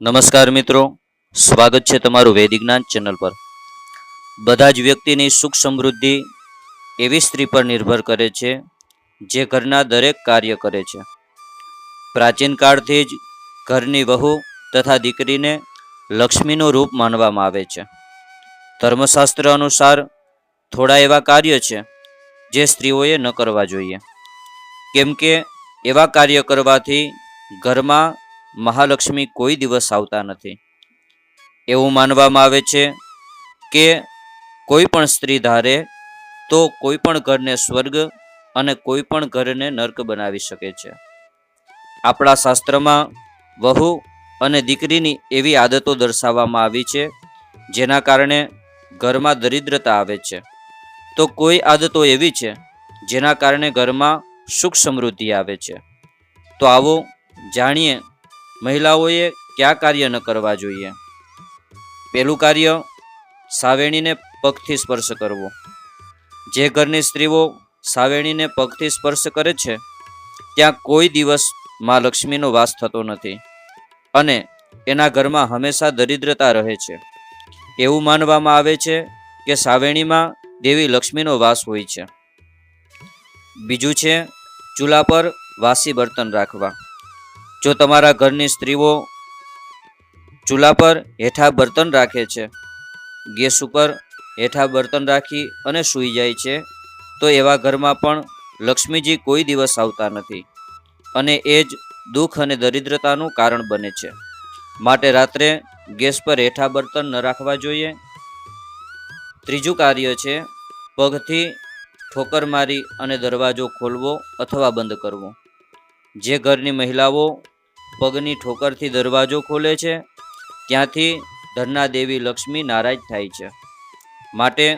નમસ્કાર મિત્રો. સ્વાગત છે તમારું વૈદિક જ્ઞાન ચેનલ પર. બધા જ વ્યક્તિની સુખ સમૃદ્ધિ એવી સ્ત્રી પર નિર્ભર કરે છે, જે ઘરના દરેક કાર્ય કરે છે. પ્રાચીન કાળથી જ ઘરની વહુ તથા દીકરીને લક્ષ્મીનું રૂપ માનવામાં આવે છે. ધર્મશાસ્ત્ર અનુસાર થોડા એવા કાર્ય છે, જે સ્ત્રીઓએ ન કરવા જોઈએ. કેમ કે એવા કાર્ય કરવાથી ઘરમાં મહાલક્ષ્મી કોઈ દિવસ આવતા નથી. એવું માનવામાં આવે છે કે કોઈ પણ સ્ત્રી ધારે તો કોઈ પણ ઘરને સ્વર્ગ અને કોઈ પણ ઘરને નર્ક બનાવી શકે છે. આપણા શાસ્ત્રમાં વહુ અને દીકરીની એવી આદતો દર્શાવવામાં આવી છે, જેના કારણે ઘરમાં દરિદ્રતા આવે છે. તો કોઈ આદતો એવી છે, જેના કારણે ઘરમાં સુખ સમૃદ્ધિ આવે છે. તો આવો જાણીએ મહિલાઓએ કયા કાર્ય ન કરવા જોઈએ? પહેલું કાર્ય સાવેણીને પગથી સ્પર્શ કરવો. જે ઘરની સ્ત્રીઓ સાવેણીને પગથી સ્પર્શ કરે છે, ત્યાં કોઈ દિવસ મા લક્ષ્મીનો વાસ થતો નથી અને એના ઘરમાં હંમેશા દરિદ્રતા રહે છે. એવું માનવામાં આવે છે કે સાવેણીમાં દેવી લક્ષ્મીનો વાસ હોય છે. બીજું છે, ચૂલા પર વાસી બર્તન રાખવા. જો તમારા ઘરની સ્ત્રીઓ ચૂલા પર હેઠા બર્તન રાખે છે, ગેસ ઉપર હેઠા બર્તન રાખી અને સૂઈ જાય છે, તો એવા ઘરમાં પણ લક્ષ્મીજી કોઈ દિવસ આવતા નથી અને એ જ દુઃખ અને દરિદ્રતાનું કારણ બને છે. માટે રાત્રે ગેસ પર હેઠા બર્તન ન રાખવા જોઈએ. ત્રીજું કાર્ય છે, પગથી ઠોકર મારી અને દરવાજો ખોલવો અથવા બંધ કરવો. જે ઘરની મહિલાઓ પગની ઠોકરથી દરવાજો ખોલે છે. ત્યાંથી ધરના દેવી લક્ષ્મી નારાજ થાય છે. માટે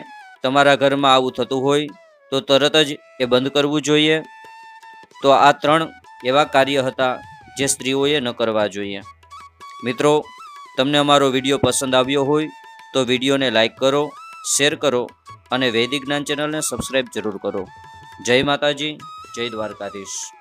તમારા ઘરમાં આવું થતું હોય તો તરત જ એ બંધ કરવું જોઈએ. તો આ ત્રણ એવા કાર્ય હતા જે સ્ત્રીઓએ ન કરવા જોઈએ. મિત્રો, તમને અમારો વીડિયો પસંદ આવ્યો હોય તો વિડીયોને લાઇક કરો, શેર કરો અને વૈદિક જ્ઞાન ચેનલને સબસ્ક્રાઈબ જરૂર કરો. જય માતાજી, જય દ્વારકાધીશ.